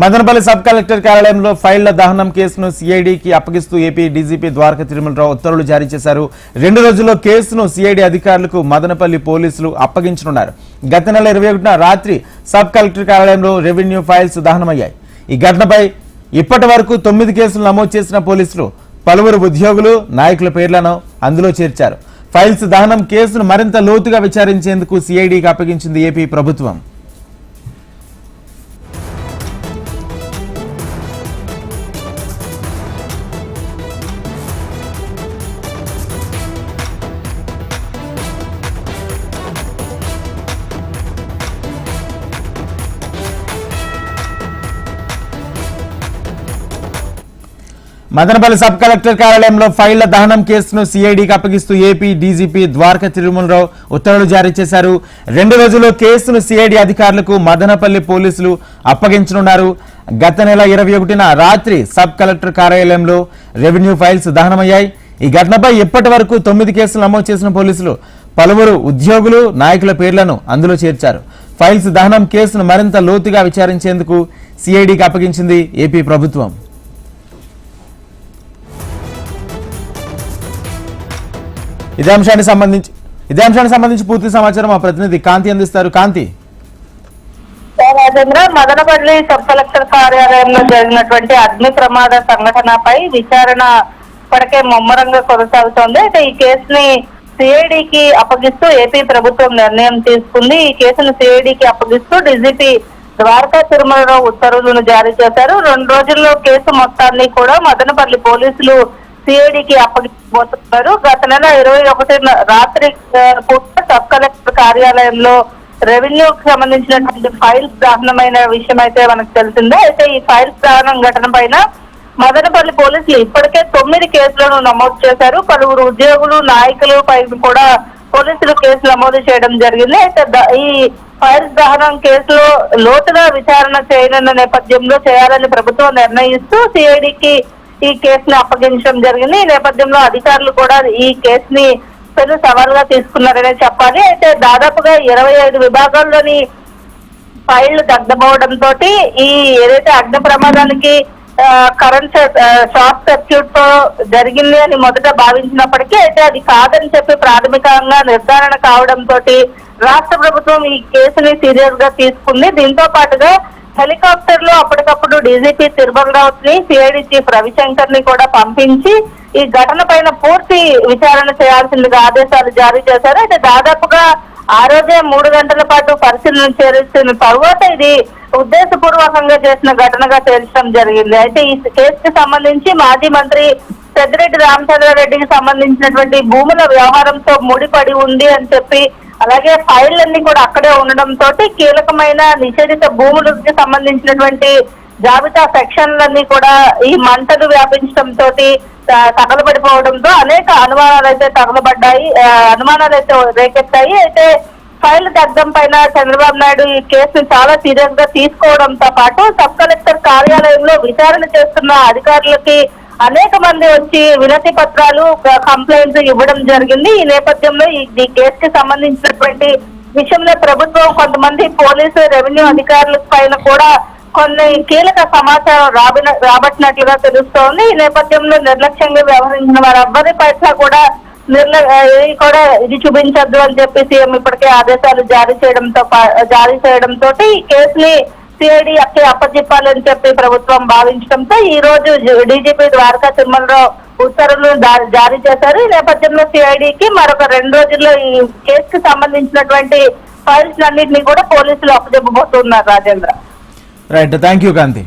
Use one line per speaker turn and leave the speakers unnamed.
Madanapalle sub collector కార్యాలయంలో ఫైళ్ళ దహనం కేసును సిఐడికి అప్పగిస్తూ ఏపీ డీజీపీ ద్వారక తిరుమలరావు ఉత్తర్వులు జారీ చేశారు. రెండు రోజుల్లో కేసును సిఐడి అధికారులకు మదనపల్లి పోలీసులు అప్పగించనున్నారు. గత నెల ఇరవై ఒకటిన రాత్రి సబ్ కలెక్టర్ కార్యాలయంలో రెవెన్యూ ఫైల్స్ దహనమయ్యాయి. ఈ ఘటనపై ఇప్పటి వరకు తొమ్మిది కేసులు నమోదు చేసిన పోలీసులు పలువురు ఉద్యోగులు నాయకుల పేర్లను అందులో చేర్చారు. ఫైల్స్ దహనం కేసును మరింత లోతుగా విచారించేందుకు సిఐడికి అప్పగించింది ఏపీ ప్రభుత్వం. మదనపల్లి సబ్ కలెక్టర్ కార్యాలయంలో ఫైళ్ళ దహనం కేసును సిఐడికి అప్పగిస్తూ ఏపీ డీజీపీ ద్వారక తిరుమలరావు ఉత్తర్వులు జారీ చేశారు. రెండు రోజుల్లో కేసును సిఐడి అధికారులకు మదనపల్లి పోలీసులు అప్పగించనున్నారు. గత నెల ఇరవై ఒకటిన రాత్రి సబ్ కలెక్టర్ కార్యాలయంలో రెవెన్యూ ఫైల్స్ దహనమయ్యాయి. ఈ ఘటనపై ఇప్పటి వరకు తొమ్మిది కేసులు నమోదు చేసిన పోలీసులు పలువురు ఉద్యోగులు నాయకుల పేర్లను అందులో చేర్చారు. ఫైల్స్ దహనం కేసును మరింత లోతుగా విచారించేందుకు సిఐడికి అప్పగించింది ఏపీ ప్రభుత్వం. ఇదే అంశానికి సంబంధించి ఇదే అంశానికి సంబంధించి పూర్తి సమాచారం మా ప్రతినిధి కాంతి అందిస్తారు. కాంతి.
రాజేంద్ర మదనపల్లి సబ్ కలెక్టర్ కార్యాలయంలో జరిగినటువంటి అగ్ని ప్రమాద సంఘటనపై విచారణ ఇప్పటికే ముమ్మరంగా కొనసాగుతోంది. అయితే ఈ కేసుని సిఐడికి అప్పగిస్తూ ఏపీ ప్రభుత్వం నిర్ణయం తీసుకుంది. ఈ కేసును సిఐడికి అప్పగిస్తూ డీజీపీ ద్వారకా తిరుమలరావు ఉత్తర్వులను జారీ చేశారు. రెండు రోజుల్లో కేసు మొత్తాన్ని కూడా మదనపల్లి పోలీసులు సిఐడికి అప్పగించబోతున్నారు గత నెల ఇరవై ఒకటి రాత్రి పూట సబ్ కలెక్టర్ కార్యాలయంలో రెవెన్యూకి సంబంధించినటువంటి ఫైల్స్ దహనమైన విషయం అయితే మనకు తెలిసిందే. అయితే ఈ ఫైల్స్ దహనం ఘటన పైన మదనపల్లి పోలీసులు ఇప్పటికే తొమ్మిది కేసులను నమోదు చేశారు. పలువురు ఉద్యోగులు నాయకులు పై కూడా పోలీసులు కేసు నమోదు చేయడం జరిగింది. అయితే ఈ ఫైల్స్ దహనం కేసులో లోతుగా విచారణ చేయనున్న నేపథ్యంలో చేయాలని ప్రభుత్వం నిర్ణయిస్తూ సిఐడికి ఈ కేసుని అప్పగించడం జరిగింది. ఈ నేపథ్యంలో అధికారులు కూడా ఈ కేసుని పెద్ద సవాల్గా తీసుకున్నారనే చెప్పాలి. అయితే దాదాపుగా ఇరవై ఐదు విభాగాల్లోని ఫైళ్ళు దగ్ధమవడంతో ఈ ఏదైతే అగ్ని ప్రమాదానికి కరెంట్ షార్ట్ సర్క్యూట్తో జరిగింది అని మొదట భావించినప్పటికీ అయితే అది కాదని చెప్పి ప్రాథమికంగా నిర్ధారణ కావడంతో రాష్ట్ర ప్రభుత్వం ఈ కేసుని సీరియస్గా తీసుకుంది. దీంతో పాటుగా హెలికాప్టర్లో అప్పటికప్పుడు డీజీపీ తిరుమలరావు ని సిఐడి చీఫ్ రవిశంకర్ని కూడా పంపించి ఈ ఘటన పైన పూర్తి విచారణ చేయాల్సిందిగా ఆదేశాలు జారీ చేశారు. అయితే దాదాపుగా ఆ రోజే మూడు గంటల పాటు పరిశీలన చేరుస్తున్న తరువాత ఇది ఉద్దేశపూర్వకంగా చేసిన ఘటనగా తేల్చడం జరిగింది. అయితే ఈ కేసుకి సంబంధించి మాజీ మంత్రి పెద్దిరెడ్డి రామచంద్రారెడ్డికి సంబంధించినటువంటి భూముల వ్యవహారంతో ముడిపడి ఉంది అని చెప్పి అలాగే ఫైళ్ళన్నీ కూడా అక్కడే ఉండడంతో కీలకమైన నిషేధిత భూములకు సంబంధించినటువంటి జాబితా సెక్షన్లన్నీ కూడా ఈ మంటలు వ్యాపించడంతో తగలబడిపోవడంతో అనేక అనుమానాలు అయితే తగలబడ్డాయి అనుమానాలు అయితే రేకెత్తాయి. అయితే ఫైల్ దగ్ధం పైన చంద్రబాబు నాయుడు ఈ కేసును చాలా సీరియస్గా తీసుకోవడంతో పాటు సబ్ కలెక్టర్ కార్యాలయంలో విచారణ చేస్తున్న అధికారులకి అనేక మంది వచ్చి వినతి పత్రాలు కంప్లైంట్స్ ఇవ్వడం జరిగింది. ఈ నేపథ్యంలో ఈ కేసు కి సంబంధించినటువంటి విషయంలో ప్రభుత్వం కొంతమంది పోలీసు రెవెన్యూ అధికారుల పైన కూడా కొన్ని కీలక సమాచారం రాబిన రాబట్టినట్లుగా తెలుస్తోంది. ఈ నేపథ్యంలో నిర్లక్ష్యంగా వ్యవహరించిన వారెవ్వరి పట్ల కూడా నిర్ల కూడా ఇది చూపించద్దు అని చెప్పి సీఎం ఇప్పటికే ఆదేశాలు జారీ చేయడంతో పా- జారీ చేయడంతో ఈ కేసుని సిఐడి అక్కి అప్పచెప్పాలని చెప్పి ప్రభుత్వం భావించడంతో ఈ రోజు డీజీపీ ద్వారకా తిరుమలరావు ఉత్తర్వులు జారీ చేశారు. ఈ నేపథ్యంలో సిఐడికి మరొక రెండు రోజుల్లో ఈ కేసుకు సంబంధించినటువంటి ఫైల్స్ అన్నింటినీ కూడా పోలీసులు అప్పచెప్పబోతున్నారు Rajendra.
Right thank you Kanthi